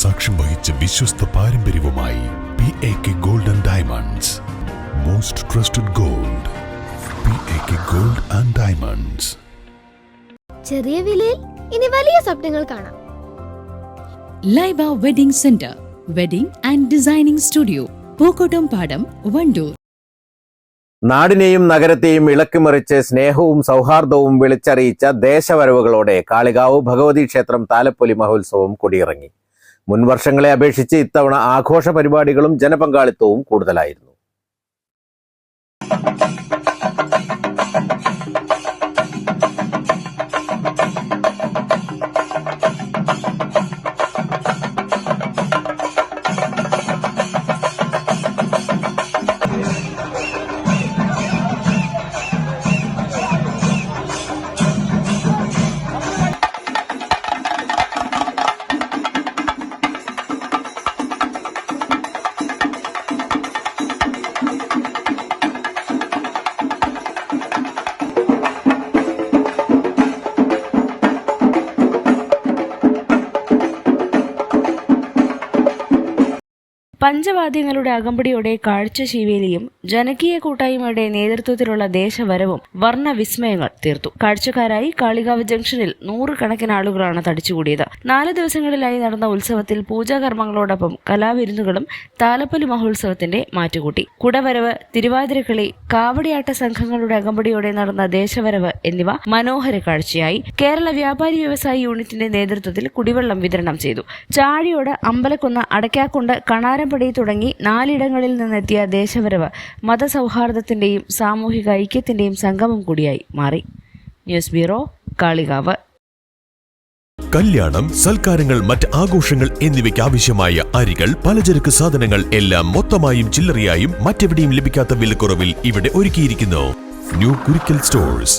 സാക്ഷ്യം വഹിച്ച വിശ്വസ്ത പാരമ്പര്യവുമായി P A K gold and diamonds most trusted gold P A K gold and diamonds ചെറിയ വിലയിൽ ഇനി വലിയ സ്വപ്നങ്ങൾ കാണാം. Laiba wedding centre wedding and designing studio Pookkottumpadam Wandoor. നാടിനെയും നഗരത്തെയും ഇളക്കിമറിച്ച് സ്നേഹവും സൗഹാർദ്ദവും വിളിച്ചറിയിച്ച ദേശവരവുകളോടെ കാളികാവ് ഭഗവതി ക്ഷേത്രം താലപ്പൊലി മഹോത്സവം കൊടിയിറങ്ങി. മുൻ വർഷങ്ങളെ അപേക്ഷിച്ച് ഇത്തവണ ആഘോഷ പരിപാടികളും ജനപങ്കാളിത്തവും കൂടുതലായിരുന്നു. പഞ്ചവാദ്യങ്ങളുടെ അകമ്പടിയോടെ കാഴ്ചശീവേലിയും ജനകീയ കൂട്ടായ്മയുടെ നേതൃത്വത്തിലുള്ള ദേശവരവും വർണവിസ്മയങ്ങൾ തീർത്തു. കാഴ്ചക്കാരായി കാളികാവ് ജംഗ്ഷനിൽ നൂറുകണക്കിന് ആളുകളാണ് തടിച്ചുകൂടിയത്. നാല് ദിവസങ്ങളിലായി നടന്ന ഉത്സവത്തിൽ പൂജാകർമ്മങ്ങളോടൊപ്പം കലാവിരുന്നുകളും താലപ്പൊലി മഹോത്സവത്തിന്റെ മാറ്റുകൂട്ടി. കുടവരവ് തിരുവാതിരക്കളി കാവടിയാട്ട സംഘങ്ങളുടെ അകമ്പടിയോടെ നടന്ന ദേശവരവ് എന്നിവ മനോഹര കാഴ്ചയായി. കേരള വ്യാപാരി വ്യവസായി യൂണിറ്റിന്റെ നേതൃത്വത്തിൽ കുടിവെള്ളം വിതരണം ചെയ്തു. ചാഴിയോട് അമ്പലക്കുന്ന് അടയ്ക്കാക്കുണ്ട് കണാരമ്പടി തുടങ്ങി നാലിടങ്ങളിൽ നിന്നെത്തിയ ദേശവരവ് മതസൗഹാർദ്ദത്തിന്റെയും സാമൂഹിക ഐക്യത്തിന്റെയും സംഗമം കൂടിയായി മാറി. News bureau Kalikavu. കല്യാണം സൽക്കാരങ്ങൾ മറ്റ് ആഘോഷങ്ങൾ എന്നിവയ്ക്ക് ആവശ്യമായ അരികൾ പലചരക്ക് സാധനങ്ങൾ എല്ലാം മൊത്തമായും ചില്ലറയായും മറ്റെവിടെയും ലഭിക്കാത്ത വിലക്കുറവിൽ ഇവിടെ ഒരുക്കിയിരിക്കുന്നു. New Kurikkal stores.